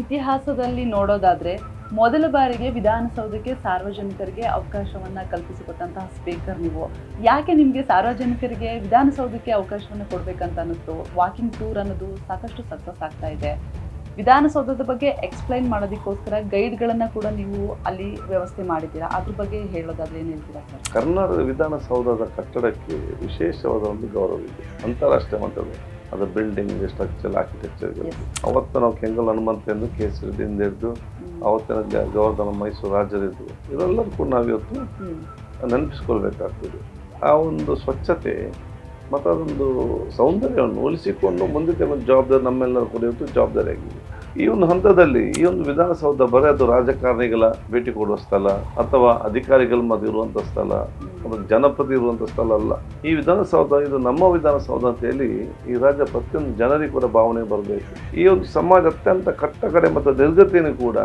ಇತಿಹಾಸದಲ್ಲಿ ನೋಡೋದಾದ್ರೆ ಮೊದಲ ಬಾರಿಗೆ ವಿಧಾನಸೌಧಕ್ಕೆ ಸಾರ್ವಜನಿಕರಿಗೆ ಅವಕಾಶವನ್ನ ಕಲ್ಪಿಸಿಕೊಟ್ಟಂತಹ ಸ್ಪೀಕರ್ ನೀವು. ಯಾಕೆ ನಿಮ್ಗೆ ಸಾರ್ವಜನಿಕರಿಗೆ ವಿಧಾನಸೌಧಕ್ಕೆ ಅವಕಾಶವನ್ನ ಕೊಡ್ಬೇಕಂತ ಅನ್ನಿಸ್ತು ವಾಕಿಂಗ್ ಟೂರ್ ಅನ್ನೋದು ಸಾಕಷ್ಟು ಸಕ್ಸಸ್ ಆಗ್ತಾ ಇದೆ. ವಿಧಾನಸೌಧದ ಬಗ್ಗೆ ಎಕ್ಸ್ಪ್ಲೈನ್ ಮಾಡೋದಕ್ಕೋಸ್ಕರ ಗೈಡ್ಗಳನ್ನು ಕೂಡ ನೀವು ಅಲ್ಲಿ ವ್ಯವಸ್ಥೆ ಮಾಡಿದ್ದೀರಾ? ಅದ್ರ ಬಗ್ಗೆ ಹೇಳೋದಾದ್ರೆ ಏನು ಹೇಳ್ತೀರಾ ಸರ್? ಕರ್ನಾಟಕ ವಿಧಾನಸೌಧದ ಕಟ್ಟಡಕ್ಕೆ ವಿಶೇಷವಾದ ಒಂದು ಗೌರವ ಇದೆ. ಅಂತಾರಾಷ್ಟ್ರೀಯ ಮಟ್ಟದ. ಅದು ಬಿಲ್ಡಿಂಗ್ ಸ್ಟ್ರಕ್ಚರ್ ಆರ್ಕಿಟೆಕ್ಚರ್. ಅವತ್ತು ನಾವು ಕೆಂಗಲ್ ಹನುಮಂತ ಎಂದು ಕೇಸರಿದಿಂದ ಹಿಡಿದು ಅವತ್ತಿನ ಗ- ಗವರ್ಧನ ಮೈಸೂರು ಕೂಡ ನಾವಿವತ್ತು ಇವತ್ತು ನೆನಪಿಸ್ಕೊಳ್ಬೇಕಾಗ್ತದೆ. ಆ ಒಂದು ಸ್ವಚ್ಛತೆ ಮತ್ತು ಅದೊಂದು ಸೌಂದರ್ಯವನ್ನು ಉಳಿಸಿಕೊಂಡು ಮುಂದಿದ್ದೆ ಒಂದು ಜವಾಬ್ದಾರಿ ನಮ್ಮೆಲ್ಲರ ಕೂಡ ಜವಾಬ್ದಾರಿಯಾಗಿದೆ ಈ ಒಂದು ಹಂತದಲ್ಲಿ ಈ ಒಂದು ವಿಧಾನಸೌಧ ಬರೀ ಅದು ರಾಜಕಾರಣಿಗಳ ಭೇಟಿ ಕೊಡುವ ಸ್ಥಳ ಅಥವಾ ಅಧಿಕಾರಿಗಳ ಮಧ್ಯೆ ಇರುವಂಥ ಸ್ಥಳ ಅಥವಾ ಜನಪ್ರತಿ ಇರುವಂಥ ಸ್ಥಳ ಅಲ್ಲ. ಈ ವಿಧಾನಸೌಧ, ಇದು ನಮ್ಮ ವಿಧಾನಸೌಧ ಅಂತ ಹೇಳಿ ಈ ರಾಜ್ಯ ಪ್ರತಿಯೊಂದು ಜನರಿಗೆ ಕೂಡ ಭಾವನೆ ಬರಬೇಕು. ಈ ಒಂದು ಸಮಾಜ ಅತ್ಯಂತ ಕಟ್ಟ ಕಡೆ ಮತ್ತು ನಿರ್ಗತಿಯನ್ನು ಕೂಡ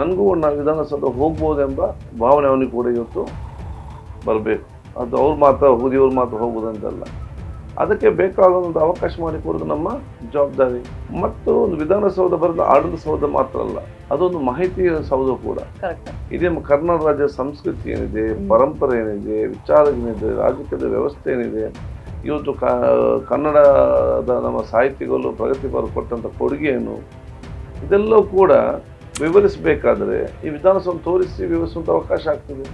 ನನಗೂ ನಾವು ವಿಧಾನಸೌಧ ಹೋಗ್ಬೋದೆಂಬ ಭಾವನೆ ಅವನಿಗೆ ಕೂಡ ಇವತ್ತು ಬರಬೇಕು. ಅದು ಅವ್ರ ಮಾತ್ರ ಹೋಗಿ ಇವ್ರು ಮಾತ್ರ ಹೋಗುವುದಂತಲ್ಲ ಅದಕ್ಕೆ ಬೇಕಾದ ಒಂದು ಅವಕಾಶ ಮಾಡಿಕೊಡೋದು ನಮ್ಮ ಜವಾಬ್ದಾರಿ. ಮತ್ತು ಒಂದು ವಿಧಾನಸೌಧ ಬರೆದ ಆಡಳಿತ ಸೌಧ ಮಾತ್ರ ಅಲ್ಲ ಅದೊಂದು ಮಾಹಿತಿ ಸೌಧ ಕೂಡ. ಇದೇ ನಮ್ಮ ಕರ್ನಾಟಕ ರಾಜ್ಯದ ಸಂಸ್ಕೃತಿ ಏನಿದೆ ಪರಂಪರೆ ಏನಿದೆ ವಿಚಾರ ಏನಿದೆ ರಾಜಕೀಯದ ವ್ಯವಸ್ಥೆ ಏನಿದೆ ಇವತ್ತು ಕನ್ನಡದ ನಮ್ಮ ಸಾಹಿತಿಗಳು ಪ್ರಗತಿಪರ ಕೊಟ್ಟಂಥ ಕೊಡುಗೆಯನ್ನು ಇದೆಲ್ಲವೂ ಕೂಡ ವಿವರಿಸಬೇಕಾದರೆ ಈ ವಿಧಾನಸೌಧ ತೋರಿಸಿ ವಿವರಿಸುವಂಥ ಅವಕಾಶ ಆಗ್ತದೆ.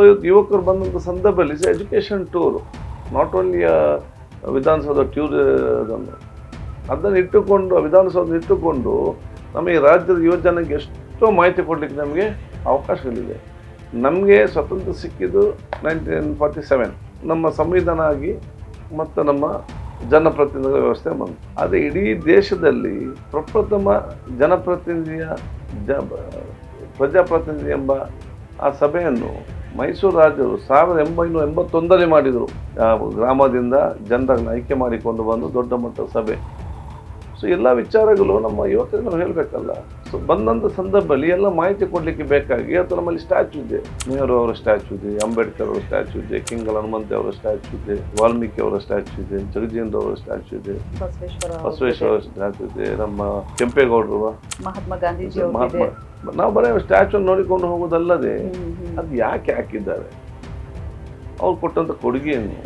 ಸೊ ಇವತ್ತು ಯುವಕರು ಬಂದಂಥ ಸಂದರ್ಭದಲ್ಲಿ is education tour not only Vidhana Soudha tour ಅದನ್ನು ಇಟ್ಟುಕೊಂಡು ವಿಧಾನಸೌಧ ಇಟ್ಟುಕೊಂಡು ನಮಗೆ ರಾಜ್ಯದ ಯುವಜನಕ್ಕೆ ಎಷ್ಟೋ ಮಾಹಿತಿ ಕೊಡಲಿಕ್ಕೆ ನಮಗೆ ಅವಕಾಶಗಳಿದೆ ನಮಗೆ ಸ್ವತಂತ್ರ ಸಿಕ್ಕಿದ್ದು ನೈನ್ಟೀನ್ ಫಾರ್ಟಿ ಸೆವೆನ್ ನಮ್ಮ ಸಂವಿಧಾನ ಆಗಿ ಮತ್ತು ನಮ್ಮ ಜನಪ್ರತಿನಿಧಿಗಳ ವ್ಯವಸ್ಥೆ ಬಂತು. ಆದರೆ ಇಡೀ ದೇಶದಲ್ಲಿ ಪ್ರಪ್ರಥಮ ಜನಪ್ರತಿನಿಧಿಯ ಜ, ಪ್ರಜಾಪ್ರತಿನಿಧಿ ಎಂಬ ಆ ಸಭೆಯನ್ನು ಮೈಸೂರು ರಾಜರು ಸಾವಿರದ ಒಂಬೈನೂರ ಎಂಬತ್ತೊಂದರಲ್ಲಿ ಮಾಡಿದರು. ಗ್ರಾಮದಿಂದ ಜನರನ್ನು ಆಯ್ಕೆ ಮಾಡಿಕೊಂಡು ಬಂದು ದೊಡ್ಡ ಮಟ್ಟದ ಸಭೆ. ಸೊ ಎಲ್ಲ ವಿಚಾರಗಳು ನಮ್ಮ ಯುವಕರಿಗೆ ನಾವು ಹೇಳಬೇಕಲ್ಲ. ಸೊ ಬಂದಂಥ ಸಂದರ್ಭದಲ್ಲಿ ಎಲ್ಲ ಮಾಹಿತಿ ಕೊಡಲಿಕ್ಕೆ ಬೇಕಾಗಿ ಅಥವಾ ನಮ್ಮಲ್ಲಿ ಸ್ಟ್ಯಾಚು ಇದೆ. ನೆಹರು ಅವರ ಸ್ಟ್ಯಾಚು ಇದೆ ಅಂಬೇಡ್ಕರ್ ಅವರ ಸ್ಟ್ಯಾಚು ಇದೆ ಕಿಂಗ್ ಹನುಮಂತೆ ಅವರ ಸ್ಟ್ಯಾಚು ಇದೆ ವಾಲ್ಮೀಕಿ ಅವರ ಸ್ಟ್ಯಾಚು ಇದೆ ಜಗಜೀಂದ್ರ ಅವರ ಸ್ಟ್ಯಾಚು ಇದೆ. ಬಸವೇಶ್ವರ ಅವರ ಸ್ಟ್ಯಾಚು ಇದೆ. ನಮ್ಮ ಕೆಂಪೇಗೌಡರು ಮಹಾತ್ಮ ಗಾಂಧೀಜಿ ಮಹಾತ್ಮ ನಾವು ಬರೀ ಸ್ಟ್ಯಾಚು ನೋಡಿಕೊಂಡು ಹೋಗೋದಲ್ಲದೆ ಅದು ಯಾಕೆ ಹಾಕಿದ್ದಾರೆ? ಅವ್ರು ಕೊಟ್ಟಂಥ ಕೊಡುಗೆಯನ್ನು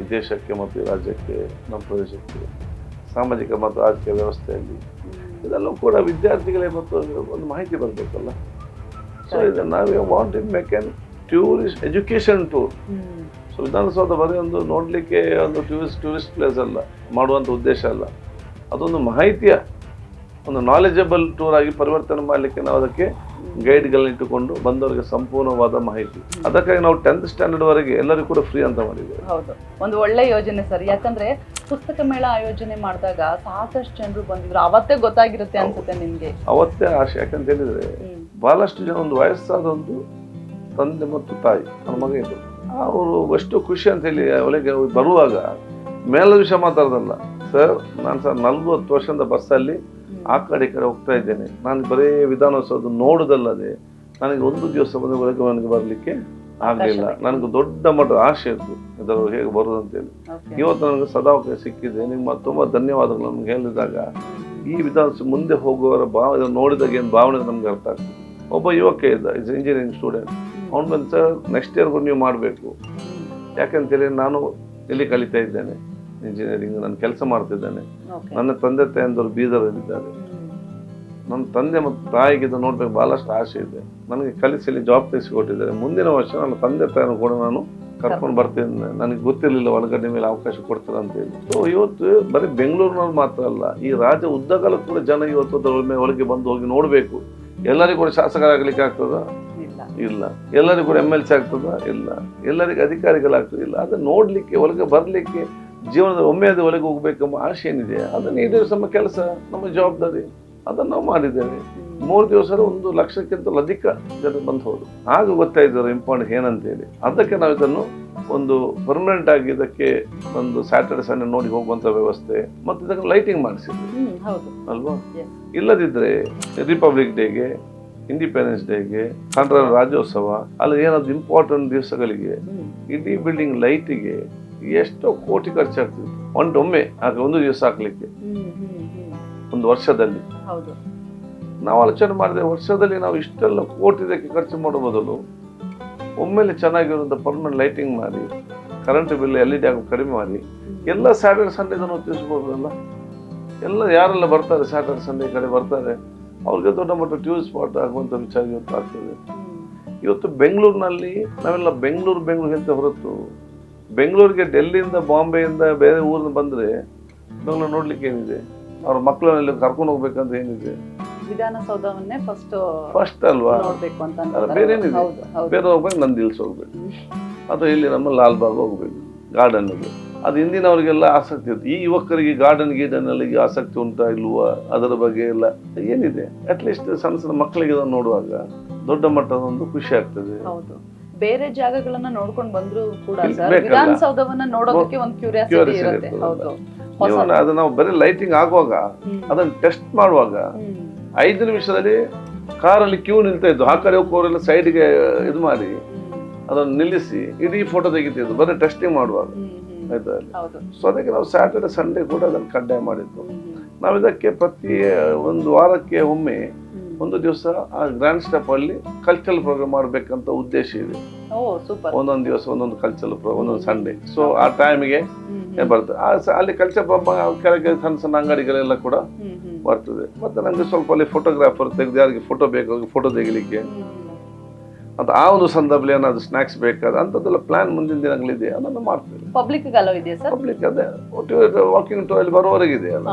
ಈ ದೇಶಕ್ಕೆ ಮತ್ತು ರಾಜ್ಯಕ್ಕೆ ನಮ್ಮ ಪ್ರದೇಶಕ್ಕೆ ಸಾಮಾಜಿಕ ಮತ್ತು ಆರ್ಥಿಕ ವ್ಯವಸ್ಥೆಯಲ್ಲಿ. ಇದೆಲ್ಲವೂ ಕೂಡ ವಿದ್ಯಾರ್ಥಿಗಳೇ ಮತ್ತು ಒಂದು ಮಾಹಿತಿ ಬರಬೇಕಲ್ಲ? ಸೊ ಇದನ್ನು ನಾವು want in make an tourist education tour so Vidhana Soudha ಬರೀ ಒಂದು ನೋಡಲಿಕ್ಕೆ ಒಂದು ಟೂರಿಸ್ಟ್ ಟೂರಿಸ್ಟ್ ಪ್ಲೇಸ್ ಅಲ್ಲ ಮಾಡುವಂಥ ಉದ್ದೇಶ ಅಲ್ಲ. ಅದೊಂದು ಮಾಹಿತಿಯ ಒಂದು ನಾಲೆಜಬಲ್ ಟೂರ್ ಆಗಿ ಪರಿವರ್ತನೆ ಮಾಡಲಿಕ್ಕೆ ನಾವು ಅದಕ್ಕೆ ಗೈಡ್ಗಳನ್ನ ಇಟ್ಟುಕೊಂಡು ಬಂದವರಿಗೆ ಸಂಪೂರ್ಣವಾದ ಮಾಹಿತಿ. ಅದಕ್ಕಾಗಿ ನಾವು ಟೆಂತ್ ಸ್ಟ್ಯಾಂಡರ್ಡ್ ವರೆಗೆ ಎಲ್ಲರಿಗೂ ಕೂಡ ಫ್ರೀ ಅಂತ ಮಾಡಿದ್ದೇವೆ. ಹೌದು. ಒಂದು ಒಳ್ಳೆ ಯೋಜನೆ ಸರ್. ಯಾಕಂದ್ರೆ ಪುಸ್ತಕ ಮೇಳ ಆಯೋಜನೆ ಮಾಡಿದಾಗ ಸಾಕಷ್ಟು ಜನರು ಬಂದಿದ್ರು. ಅವತ್ತೇ ಗೊತ್ತಾಗಿರುತ್ತೆ ಅನ್ಸುತ್ತೆ ನಿಮ್ಗೆ. ಅವತ್ತೇ ಆಶೆ ಯಾಕಂತ ಹೇಳಿದ್ರೆ ಬಹಳಷ್ಟು ಜನ ಒಂದು ವಯಸ್ಸಾದ ಒಂದು ತಂದೆ ಮತ್ತು ತಾಯಿ ನನ್ನ ಮಗ ಇದ್ದರು ಅವರು ಎಷ್ಟು ಖುಷಿ ಅಂತ ಹೇಳಿ ಒಳಗೆ ಬರುವಾಗ ಮೇಲ ವಿಷಯ ಮಾತಾಡೋದಲ್ಲ. ಸರ್ ನಾನು ಸರ್ ನಲ್ವತ್ತು ವರ್ಷದಿಂದ ಬಸ್ಸಲ್ಲಿ ಆ ಕಡೆ ಈ ಕಡೆ ಹೋಗ್ತಾ ಇದ್ದೇನೆ. ನಾನು ಬರೀ ವಿಧಾನೋತ್ಸವದ ನೋಡೋದಲ್ಲದೆ ನನಗೆ ಒಂದು ದಿವಸ ಬಂದವರೆಗೆ ನನಗೆ ಬರಲಿಕ್ಕೆ ಆಗಲಿಲ್ಲ. ನನಗೆ ದೊಡ್ಡ ಮಟ್ಟದ ಆಸೆ ಇತ್ತು. ಇದರ ಹೇಗೆ ಬರೋದು ಅಂತೇಳಿ. ಇವತ್ತು ನನಗೆ ಸದಾವಕಾಶ ಸಿಕ್ಕಿದೆ. ನಿಮ್ಮ ತುಂಬ ಧನ್ಯವಾದಗಳು ನಮ್ಗೆ ಹೇಳಿದಾಗ. ಈ ವಿಧಾನಸಭೆ ಮುಂದೆ ಹೋಗುವವರ ಭಾವ ನೋಡಿದಾಗ ಏನು ಭಾವನೆ ನಮ್ಗೆ ಅರ್ಥ ಆಗ್ತದೆ. ಒಬ್ಬ ಯುವಕ ಇದ್ದ ಇಸ್ ಇಂಜಿನಿಯರಿಂಗ್ ಸ್ಟೂಡೆಂಟ್ ಅವ್ನು ಬಂದು ಸರ್ ನೆಕ್ಸ್ಟ್ ಇಯರ್ಗೂ ನೀವು ಮಾಡಬೇಕು. ಯಾಕಂತೇಳಿ ನಾನು ಇಲ್ಲಿ ಕಲಿತಾ ಇದ್ದೇನೆ. ಇಂಜಿನಿಯರಿಂಗ್ ನಾನು ಕೆಲಸ ಮಾಡ್ತಿದ್ದೇನೆ. ನನ್ನ ತಂದೆ ತಾಯಂದವರು ಬೀದರಲ್ಲಿದ್ದಾರೆ. ನನ್ನ ತಂದೆ ಮತ್ತು ತಾಯಿಗೆ ಇದು ನೋಡ್ಬೇಕು ಬಹಳಷ್ಟು ಆಸೆ ಇದೆ. ನನಗೆ ಕಲಿಸಲಿ ಜಾಬ್ ತೆಗೆಸಿಕೊಟ್ಟಿದ್ದಾರೆ. ಮುಂದಿನ ವರ್ಷ ನನ್ನ ತಂದೆ ತಾಯಿನೂ ಕೂಡ ನಾನು ಕರ್ಕೊಂಡು ಬರ್ತೀನಿ. ನನಗೆ ಗೊತ್ತಿರಲಿಲ್ಲ ಒಳಗಡೆ ಮೇಲೆ ಅವಕಾಶ ಕೊಡ್ತಾರೆ ಅಂತ ಹೇಳಿ. ಸೊ ಇವತ್ತು ಬರೀ ಬೆಂಗಳೂರಿನಲ್ಲಿ ಮಾತ್ರ ಅಲ್ಲ ಈ ರಾಜ್ಯ ಉದ್ದಗಲ ಕೂಡ ಜನ ಇವತ್ತು ಅದರ ಒಳಗೆ ಬಂದು ಹೋಗಿ ನೋಡಬೇಕು. ಎಲ್ಲರಿಗೂ ಕೂಡ ಶಾಸಕರಾಗಲಿಕ್ಕೆ ಆಗ್ತದ? ಇಲ್ಲ. ಇಲ್ಲ. ಎಲ್ಲರಿಗೂ ಕೂಡ ಎಂ ಎಲ್ ಸಿ ಆಗ್ತದ? ಇಲ್ಲ. ಎಲ್ಲರಿಗೂ ಅಧಿಕಾರಿಗಳಾಗ್ತದೆ? ಇಲ್ಲ. ಅದನ್ನ ನೋಡಲಿಕ್ಕೆ ಒಳಗೆ ಬರ್ಲಿಕ್ಕೆ ಜೀವನದ ಒಮ್ಮೆ ಅದು ಒಳಗೆ ಹೋಗ್ಬೇಕೆಂಬ ಆಸೆ ಏನಿದೆ ಅದನ್ನ ದಿವಸ ನಮ್ಮ ಕೆಲಸ ನಮ್ಮ ಜವಾಬ್ದಾರಿ. ಅದನ್ನು ನಾವು ಮಾಡಿದ್ದೇವೆ. ಮೂರು ದಿವಸ ಒಂದು ಲಕ್ಷಕ್ಕಿಂತಲೂ ಅಧಿಕ ಜನ ಬಂದು ಹೋದ್ರು. ಆಗ ಗೊತ್ತಾಯ್ತು ಇಂಪಾರ್ಟೆಂಟ್ ಏನಂತೇಳಿ. ಅದಕ್ಕೆ ನಾವು ಇದನ್ನು ಒಂದು ಪರ್ಮನೆಂಟ್ ಆಗಿ ಇದಕ್ಕೆ ಒಂದು ಸ್ಯಾಟರ್ಡೆ ಸಂಡೇ ನೋಡಿ ಹೋಗುವಂತ ವ್ಯವಸ್ಥೆ ಮತ್ತು ಇದಕ್ಕೆ ಲೈಟಿಂಗ್ ಮಾಡಿಸಿದ್ವಿ ಅಲ್ವಾ. ಇಲ್ಲದಿದ್ರೆ ರಿಪಬ್ಲಿಕ್ ಡೇಗೆ ಇಂಡಿಪೆಂಡೆನ್ಸ್ ಡೇಗೆ ಕನ್ನಡ ರಾಜ್ಯೋತ್ಸವ ಅಲ್ಲಿ ಏನಾದ್ರು ಇಂಪಾರ್ಟೆಂಟ್ ದಿವಸಗಳಿಗೆ ಇಡೀ ಬಿಲ್ಡಿಂಗ್ ಲೈಟಿಗೆ ಎಷ್ಟೋ ಕೋಟಿ ಖರ್ಚಾಗ್ತದೆ. ಒಂದೊಮ್ಮೆ ಆಗ ಒಂದು ದಿವಸ ಹಾಕ್ಲಿಕ್ಕೆ. ಒಂದು ವರ್ಷದಲ್ಲಿ. ನಾವು ಆಲೋಚನೆ ಮಾಡಿದೆ ವರ್ಷದಲ್ಲಿ ನಾವು ಇಷ್ಟೆಲ್ಲ ಕೋಟಿ ಇದಕ್ಕೆ ಖರ್ಚು ಮಾಡೋ ಬದಲು ಒಮ್ಮೆಲೆ ಚೆನ್ನಾಗಿರುವಂಥ ಪರ್ಮನೆಂಟ್ ಲೈಟಿಂಗ್ ಮಾಡಿ current bill L E D ಕಡಿಮೆ ಮಾಡಿ ಎಲ್ಲ ಸ್ಯಾಟರ್ಡೆ ಸಂಡೇದನ್ನು ತಿಳಿಸ್ಬೋದಲ್ಲ ಎಲ್ಲ ಯಾರೆಲ್ಲ ಬರ್ತಾರೆ ಸ್ಯಾಟರ್ಡೆ ಸಂಡೇ ಕಡೆ ಬರ್ತಾರೆ ಅವ್ರಿಗೆ ದೊಡ್ಡ ಮಟ್ಟ ಟ್ಯೂಸ್ ಸ್ಪಾಟ್ ಆಗುವಂಥ ವಿಚಾರ ಇವತ್ತು ಆಗ್ತದೆ. ಇವತ್ತು ಬೆಂಗಳೂರಿನಲ್ಲಿ ನಾವೆಲ್ಲ ಬೆಂಗಳೂರು ಬೆಂಗಳೂರು ಅಂತ ಹೊರತು ಬೆಂಗಳೂರಿಗೆ ಡೆಲ್ಲಿಯಿಂದ ಬಾಂಬೆಯಿಂದ ಬೇರೆ ಊರಿಂದ ಬಂದರೆ ಬೆಂಗಳೂರು ನೋಡ್ಲಿಕ್ಕೆ ಏನಿದೆ? ಅವ್ರ ಮಕ್ಕಳನ್ನೆಲ್ಲ ಕರ್ಕೊಂಡು ಹೋಗ್ಬೇಕಂತ ಏನಿದೆ? ವಿಧಾನಸೌಧವನ್ನೇ ಫಸ್ಟ್ ಫಸ್ಟ್ ಅಲ್ವಾ? ಬೇರೆ ಏನಿದೆ? ಬೇರೆ ಹೋಗ್ಬೇಕು ನಂದು ಹಿಲ್ಸ್ ಹೋಗ್ಬೇಕು. ಅಥವಾ ಇಲ್ಲಿ ನಮ್ಮ ಲಾಲ್ ಬಾಗ್ ಹೋಗ್ಬೇಕು ಗಾರ್ಡನ್ಗೆ ಅದು ಹಿಂದಿನವರಿಗೆಲ್ಲ ಆಸಕ್ತಿ ಇತ್ತು. ಈ ಯುವಕರಿಗೆ ಗಾರ್ಡನ್ ಗೀರ್ಡನ್ ಆಸಕ್ತಿ ಉಂಟಾ ಇಲ್ವಾ? ಅದರ ಬಗ್ಗೆ ಎಲ್ಲ ಏನಿದೆ? ಅಟ್ಲೀಸ್ಟ್ ಸಣ್ಣ ಸಣ್ಣ ಮಕ್ಕಳಿಗೆ ಅದನ್ನು ನೋಡುವಾಗ ದೊಡ್ಡ ಮಟ್ಟದ ಒಂದು ಖುಷಿ ಆಗ್ತದೆ. ಹೌದು. ಬೇರೆ ಜಾಗಗಳನ್ನ ನೋಡ್ಕೊಂಡು ಬಂದ್ರು ಕೂಡ ಸರ್? ವಿಧಾನಸೌಧವನ್ನ ನೋಡೋದಕ್ಕೆ ಒಂದು ಕ್ಯೂರಿಯಾಸಿಟಿ ಇರುತ್ತೆ ಹೌದು ನೀವು ಅದು ನಾವು ಬರೀ ಲೈಟಿಂಗ್ ಆಗುವಾಗ ಅದನ್ನ ಟೆಸ್ಟ್ ಮಾಡುವಾಗ. ಐದು ನಿಮಿಷದಲ್ಲಿ ಕಾರಲ್ಲಿ ಕ್ಯೂ ನಿಲ್ತಾ ಇದ್ದು ಆ ಕಡೆ ಹೋಗೋರೆಲ್ಲ ಸೈಡ್ಗೆ ಇದು ಮಾಡಿ ಅದನ್ನ ನಿಲ್ಲಿಸಿ ಇಡೀ ಫೋಟೋ ತೆಗಿತಿದ್ದು ಬರೀ ಟೆಸ್ಟಿಂಗ್ ಮಾಡುವಾಗ. ಆಯ್ತಾ ಸೊ ಅದಕ್ಕೆ ನಾವು ಸ್ಯಾಟರ್ಡೆ ಸಂಡೇ ಕೂಡ ಅದನ್ನು ಕಡ್ಡಾಯ ಮಾಡಿದ್ದು. ನಾವು ಇದಕ್ಕೆ ಪ್ರತಿ ಒಂದು ವಾರಕ್ಕೆ ಒಮ್ಮೆ. ಒಂದು ದಿವಸ ಆ ಗ್ರ್ಯಾಂಡ್ ಸ್ಟೆಪ್ ಅಲ್ಲಿ ಕಲ್ಚರಲ್ ಪ್ರೋಗ್ರಾಮ್ ಮಾಡಬೇಕಂತ ಉದ್ದೇಶ ಇದೆ. ಒಂದೊಂದು ದಿವಸ ಒಂದೊಂದು ಕಲ್ಚರಲ್ ಪ್ರೋಗ್ರಾಮ್ ಒಂದೊಂದು ಸಂಡೇ ಸೊ ಆ ಟೈಮ್ಗೆ. ಬರ್ತದೆ? ಅಲ್ಲಿ ಕಲ್ಚರ್ ಪ್ರೋಗ್ರಾಮ್ ಕೆಳಗೆ ಸಣ್ಣ ಸಣ್ಣ ಅಂಗಡಿಗಳೆಲ್ಲ ಕೂಡ. ಬರ್ತದೆ. ಮತ್ತೆ ನಮಗೆ ಸ್ವಲ್ಪ ಅಲ್ಲಿ ಫೋಟೋಗ್ರಾಫರ್ ತೆಗೆದು ಯಾರಿಗೆ ಫೋಟೋ ಬೇಕು ಫೋಟೋ ತೆಗಿಲಿಕ್ಕೆ. ಅದು ಅಂತ ಆ ಒಂದು ಸಂದರ್ಭದಲ್ಲಿ ಏನಾದ್ರು ಸ್ನಾಕ್ಸ್ ಬೇಕಾದ ಅಂಥದ್ದೆಲ್ಲ ಪ್ಲಾನ್ ಮುಂದಿನ ದಿನಗಳಿದೆ ಅದನ್ನು ಮಾಡ್ತೇವೆ. ಪಬ್ಲಿಕ್ ಪಬ್ಲಿಕ್ ಅದೇ ವಾಕಿಂಗ್ ಟು ಅಲ್ಲಿ ಬರೋವರೆಗಿದೆ ಅಲ್ಲ.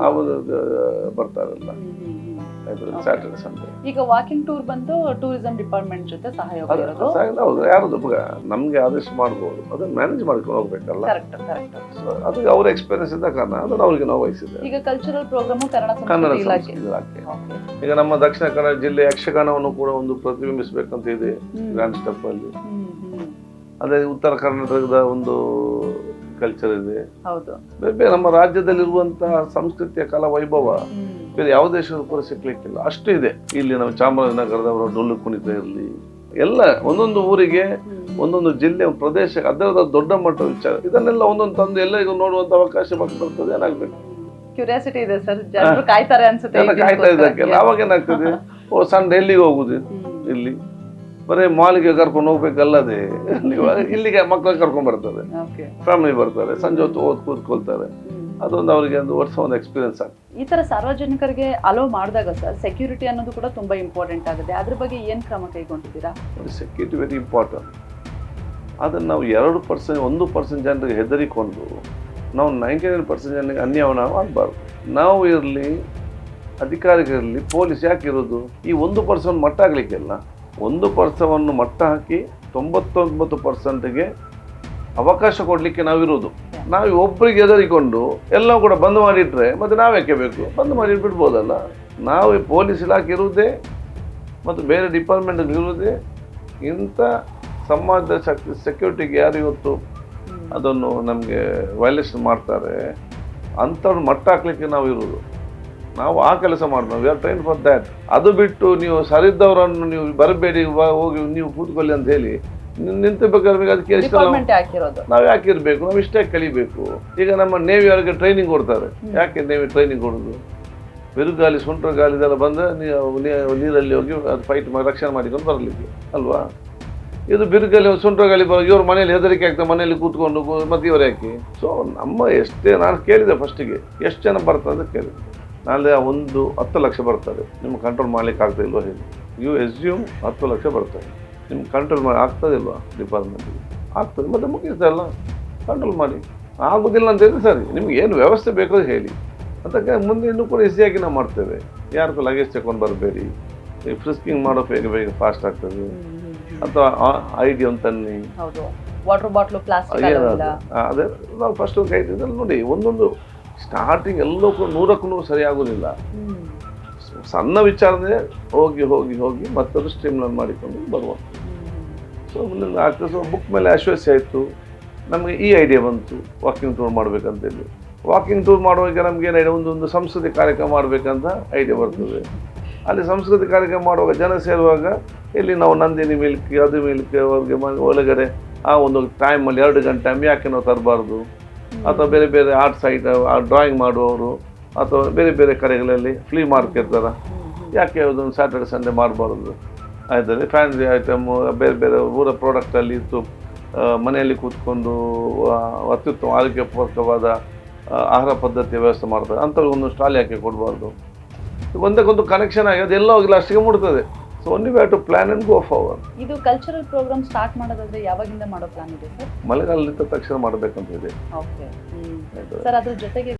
ಆ ಬರ್ತಾರಲ್ಲ. ಸ್ಯಾಟರ್ಡೆ ಸಂಡೇ ಈಗ ವಾಕಿಂಗ್ ಟೂರ್ ಬಂದು ಟೂರಿಸಂ ಡಿಪಾರ್ಟ್ಮೆಂಟ್ ಜೊತೆ ಸಹಯೋಗ ಇರೋದು ಹೌದು ಯಾರು ನಮಗೆ ಆದೇಶ ಮಾಡ್ಬೋದು. ಅದನ್ನ ಮ್ಯಾನೇಜ್ ಮಾಡ್ಕೊಂಡು ಹೋಗ್ಬೇಕಲ್ಲ. ಕರೆಕ್ಟ್ ಕರೆಕ್ಟ್ ಅದು ಅವ್ರ ಎಕ್ಸ್ಪೀರಿಯನ್ಸ್ ಇದ್ದ ಕಾರಣ ಅದನ್ನ ಅವರಿಗೆ ನಾವು ವಹಿಸಿದೆ ಈಗ ಕಲ್ಚರಲ್ ಪ್ರೋಗ್ರಾಮ್ ಕನ್ನಡ ಇಲಾಖೆ. ಈಗ ನಮ್ಮ ದಕ್ಷಿಣ ಕನ್ನಡ ಜಿಲ್ಲೆ ಯಕ್ಷಗಾನವನ್ನು ಕೂಡ ಒಂದು ಪ್ರತಿಬಿಂಬಿಸಬೇಕಂತ ಇದೆ. ಗ್ರ್ಯಾಂಡ್ ಸ್ಟೆಪ್ ಅಲ್ಲಿ. ಅದೇ ಉತ್ತರ ಕರ್ನಾಟಕದ ಒಂದು ಕಲ್ಚರ್ ಇದೆ. ಹೌದು. ನಮ್ಮ ರಾಜ್ಯದಲ್ಲಿರುವಂತಹ ಸಂಸ್ಕೃತಿಯ ಕಲಾ ವೈಭವ. ಬೇರೆ ಯಾವ ದೇಶದ ಕೂಡ ಸಿಗ್ಲಿಕ್ಕಿಲ್ಲ ಅಷ್ಟು ಇದೆ. ಇಲ್ಲಿ ನಮ್ಮ ಚಾಮರಾಜನಗರದವರ ಡೊಳ್ಳು ಕುಣಿತ ಇರಲಿ ಎಲ್ಲ ಒಂದೊಂದು ಊರಿಗೆ ಒಂದೊಂದು ಜಿಲ್ಲೆ ಪ್ರದೇಶ ಅದರದ ದೊಡ್ಡ ಮಟ್ಟದ ವಿಚಾರ. ಇದನ್ನೆಲ್ಲ ಒಂದೊಂದು ತಂದು ಎಲ್ಲರಿಗೂ ನೋಡುವಂತ ಅವಕಾಶ ಮಕ್ಕಳು ಬರ್ತದೆ ಏನಾಗ್ಬೇಕು? ಕ್ಯೂರಿಯಾಸಿಟಿ ಇದೆ ಸರ್. ಜನರು ಕಾಯ್ತಾರೆ ಅನ್ಸುತ್ತೆ ಕಾಯ್ತಾ. ಇದ್ದಕ್ಕೆಲ್ಲ ಅವಾಗ ಏನಾಗ್ತದೆ? ಓ ಸಣ್ಣ ಎಲ್ಲಿಗೆ ಹೋಗುದು. ಇಲ್ಲಿ. ಬರೀ ಮಾಲಿಗೆ ಕರ್ಕೊಂಡು ಹೋಗ್ಬೇಕಲ್ಲದೆ? ಇಲ್ಲಿ ಇಲ್ಲಿಗೆ ಮಕ್ಕಳು ಕರ್ಕೊಂಡು ಬರ್ತಾರೆ. ಫ್ಯಾಮಿಲಿ ಬರ್ತಾರೆ. ಸಂಜೆ ಹೊತ್ತು ಓದ್ ಕೂತ್ಕೊಳ್ತಾರೆ. ಅದೊಂದು ಅವರಿಗೆ ಒಂದು ವರ್ಷ ಒಂದು ಎಕ್ಸ್ಪೀರಿಯನ್ಸ್ ಆಗುತ್ತೆ. ಈ ತರ ಸಾರ್ವಜನಿಕರಿಗೆ ಅಲೋ ಮಾಡಿದಾಗ ಸರ್ ಸೆಕ್ಯೂರಿಟಿ ಅನ್ನೋದು ಕೂಡ ತುಂಬಾ ಇಂಪಾರ್ಟೆಂಟ್ ಆಗುತ್ತೆ. ಅದ್ರ ಬಗ್ಗೆ ಏನು ಕ್ರಮ ಕೈಗೊಂಡಿದ್ದೀರಾ? ಸೆಕ್ಯೂರಿಟಿ ವೆರಿ ಇಂಪಾರ್ಟೆಂಟ್ ಅದನ್ನು ನಾವು ಎರಡು ಪರ್ಸೆಂಟ್ ಒಂದು ಪರ್ಸೆಂಟ್ ಜನರಿಗೆ ಹೆದರಿಕೊಂಡು ನಾವು ನೈಂಟಿ ನೈನ್ ಪರ್ಸೆಂಟ್ ಜನರಿಗೆ ಅನ್ಯಾಯ ನಾವು ಆಗಬಾರ್ದು. ನಾವು ಇರಲಿ ಅಧಿಕಾರಿಗಳಿರಲಿ ಪೊಲೀಸ್ ಯಾಕೆ ಇರೋದು? ಈ ಒಂದು ಪರ್ಸೆಂಟ್ ಮಟ್ಟ ಆಗಲಿಕ್ಕಿಲ್ಲ ಒಂದು ಪರ್ಸವನ್ನು ಮಟ್ಟ ಹಾಕಿ ತೊಂಬತ್ತೊಂಬತ್ತು ಪರ್ಸೆಂಟ್ಗೆ ಅವಕಾಶ ಕೊಡಲಿಕ್ಕೆ ನಾವಿರೋದು. ನಾವು ಒಬ್ಬರಿಗೆ ಹೆದರಿಕೊಂಡು ಎಲ್ಲ ಕೂಡ ಬಂದ್ ಮಾಡಿಟ್ರೆ ಮತ್ತೆ ನಾವ್ಯಾಕೆ ಬೇಕು? ಬಂದ್ ಮಾಡಿ ಬಿಡ್ಬೋದಲ್ಲ. ನಾವು ಈ ಪೊಲೀಸ್ ಇಲಾಖೆ ಇರುವುದೇ ಮತ್ತು ಬೇರೆ ಡಿಪಾರ್ಟ್ಮೆಂಟ್ ಇರುವುದೇ ಇಂಥ ಸಮಾಜದ ಶಕ್ತಿ ಸೆಕ್ಯೂರಿಟಿಗೆ ಯಾರು ಇವತ್ತು ಅದನ್ನು ನಮಗೆ ವೈಲೇಷನ್ ಮಾಡ್ತಾರೆ ಅಂಥವ್ರು ಮಟ್ಟ ಹಾಕ್ಲಿಕ್ಕೆ ನಾವು ಇರೋದು ನಾವು ಆ ಕೆಲಸ ಮಾಡೋಣ we are train for that ಅದು ಬಿಟ್ಟು ನೀವು ಸರಿದ್ದವರನ್ನು ನೀವು ಬರಬೇಡಿ ಹೋಗಿ ನೀವು ಕೂತ್ಕೊಳ್ಳಿ ಅಂತ ಹೇಳಿ ನಿಂತು ಬೇಕಾದ್ರೆ ಅದಕ್ಕೆ ಎಷ್ಟು ನಾವು ಯಾಕೆ ಇರಬೇಕು ನಾವು ಇಷ್ಟೇ ಕಲಿಬೇಕು. ಈಗ ನಮ್ಮ ನೇವಿ ಅವರಿಗೆ ಟ್ರೈನಿಂಗ್ ಕೊಡ್ತಾರೆ. ಯಾಕೆ ನೇವಿ ಟ್ರೈನಿಂಗ್ ಕೊಡೋದು? ಬಿರುಗಾಲಿ ಸುಂಟ್ರ ಗಾಲಿ ಇದೆಲ್ಲ ಬಂದರೆ ನೀರಲ್ಲಿ ಹೋಗಿ ಅದು ಫೈಟ್ ಮಾಡಿ ರಕ್ಷಣೆ ಮಾಡಿಕೊಂಡು ಬರಲಿಕ್ಕೆ ಅಲ್ವಾ? ಇದು ಬಿರುಗಾಲಿ ಸುಂಟ್ರ ಗಾಲಿ ಬರೋ ಇವ್ರ ಮನೇಲಿ ಹೆದರಿಕೆ ಆಗ್ತಾ ಮನೇಲಿ ಕೂತ್ಕೊಂಡು ಮತ್ತೆ ಇವ್ರು ಯಾಕೆ? ಸೊ ನಮ್ಮ ಎಷ್ಟೇ ನಾನು ಕೇಳಿದೆ ಫಸ್ಟಿಗೆ ಎಷ್ಟು ಜನ ಬರ್ತಾರೆ ಅಂತ ಕೇಳಿದೆ. ನಾಳೆ ಒಂದು ಹತ್ತು ಲಕ್ಷ ಬರ್ತಾರೆ ನಿಮ್ಮ ಕಂಟ್ರೋಲ್ ಮಾಡ್ಲಿಕ್ಕೆ ಆಗ್ತಾ ಇಲ್ವೋ ಹೇಳಿ? ಯು ಎಸ್ಯೂಮ್ ಹತ್ತು ಲಕ್ಷ ಬರ್ತಾರೆ ನಿಮ್ಗೆ ಕಂಟ್ರೋಲ್ ಮಾಡಿ ಆಗ್ತದಿಲ್ವಾ ಡಿಪಾರ್ಟ್ಮೆಂಟಿಗೆ ಆಗ್ತದೆ ಮತ್ತೆ ಮುಗಿಸ್ತಲ್ಲ ಕಂಟ್ರೋಲ್ ಮಾಡಿ. ಆಗೋದಿಲ್ಲ ಅಂತ ಹೇಳಿ ಸರಿ ನಿಮ್ಗೆ ಏನು ವ್ಯವಸ್ಥೆ ಬೇಕೋ ಹೇಳಿ. ಅದಕ್ಕೆ ಮುಂದೆ ಇನ್ನೂ ಕೂಡ ಈಸಿಯಾಗಿ ನಾವು ಮಾಡ್ತೇವೆ. ಯಾರಿಗೂ ಲಗೇಜ್ ತಗೊಂಡು ಬರಬೇಡಿ. ಈ ಫ್ರಿಸ್ಕಿಂಗ್ ಮಾಡೋ ಬೇಗ ಬೇಗ ಫಾಸ್ಟ್ ಆಗ್ತದೆ. ಅಥವಾ ಐ ಡಿ ಒಂದು ತನ್ನಿ. ವಾಟರ್ ಬಾಟ್ಲು ಪ್ಲಾಸ್ಟಿಕ್ ಅದೇ. ನಾವು ಫಸ್ಟ್ ಕೈ ನೋಡಿ ಒಂದೊಂದು ಸ್ಟಾರ್ಟಿಂಗ್ ಎಲ್ಲಕ್ಕೂ ನೂರಕ್ಕೂ ಸರಿಯಾಗೋದಿಲ್ಲ ಸರಿ ಆಗೋದಿಲ್ಲ. ಸಣ್ಣ ವಿಚಾರನೇ ಹೋಗಿ ಹೋಗಿ ಹೋಗಿ ಮತ್ತದು ಸ್ಟ್ರೀಮ್ಲೈನ್ ಮಾಡಿಕೊಂಡು ಬರುವ ಸೊ ಮುಂದೆ ಸೊ ಬುಕ್ ಮೇಲೆ ಆಶ್ವಾಸ ಆಯಿತು. ನಮಗೆ ಈ ಐಡಿಯಾ ಬಂತು ವಾಕಿಂಗ್ ಟೂರ್ ಮಾಡಬೇಕಂತೇಳಿ. ವಾಕಿಂಗ್ ಟೂರ್ ಮಾಡುವಾಗ ನಮಗೆ ಏನು ಒಂದು ಒಂದು ಸಂಸ್ಕೃತಿ ಕಾರ್ಯಕ್ರಮ ಮಾಡಬೇಕಂತ ಐಡಿಯಾ ಬರ್ತದೆ. ಅಲ್ಲಿ ಸಂಸ್ಕೃತಿ ಕಾರ್ಯಕ್ರಮ ಮಾಡುವಾಗ ಜನ ಸೇರುವಾಗ ಇಲ್ಲಿ ನಾವು ನಂದಿನಿ ಮಿಲ್ಕ್, ಅದು ಮಿಲ್ಕ್ ಅವ್ರಿಗೆ ಒಳಗಡೆ ಆ ಒಂದು ಟೈಮಲ್ಲಿ ಎರಡು ಗಂಟೆ ಟೈಮ್ ಯಾಕೆ ನಾವು ತರಬಾರ್ದು? ಅಥವಾ ಬೇರೆ ಬೇರೆ ಆರ್ಟ್ ಸೈಟ್ ಡ್ರಾಯಿಂಗ್ ಮಾಡುವವರು. ಅಥವಾ ಬೇರೆ ಬೇರೆ ಕಡೆಗಳಲ್ಲಿ ಫ್ಲೀ ಮಾರ್ಕೆಟ್ ಥರ ಯಾಕೆ ಅದೊಂದು ಸ್ಯಾಟರ್ಡೆ ಸಂಡೇ ಮಾಡಬಾರ್ದು? ಆಯ್ತದೆ ಫ್ಯಾನ್ಸಿ ಐಟಮ್ ಬೇರೆ ಬೇರೆ ಊರ ಪ್ರಾಡಕ್ಟಲ್ಲಿ ಇತ್ತು ಮನೆಯಲ್ಲಿ ಕೂತ್ಕೊಂಡು ಅತ್ಯುತ್ತಮ ಆರೋಗ್ಯಪೂರ್ವಕವಾದ ಆಹಾರ ಪದ್ಧತಿಯ ವ್ಯವಸ್ಥೆ ಮಾಡ್ತಾರೆ. ಅಂಥವ್ರಿಗೆ ಒಂದು ಸ್ಟಾಲ್ ಯಾಕೆ ಕೊಡಬಾರ್ದು? ಒಂದಕ್ಕೊಂದು ಕನೆಕ್ಷನ್ ಆಗಿ ಅದೆಲ್ಲ ಹೋಗಿ ಲಾಸ್ಟಿಗೆ ಮುಡ್ತದೆ so only what to plan and go forward ಇದು ಕಲ್ಚರಲ್ ಪ್ರೋಗ್ರಾಮ್ ಸ್ಟಾರ್ಟ್ ಮಾಡೋದಾದ್ರೆ ಯಾವಾಗಿಂದ ಮಾಡೋ ಪ್ಲಾನ್ ಇದೆ ಸರ್? ಮಳೆಗಾಲದಿಂದ ತಕ್ಷಣ ಮಾಡಬೇಕಂತ ಇದೆ. ಓಕೆ ಸರ್ ಅದ್ರ ಜೊತೆಗೆ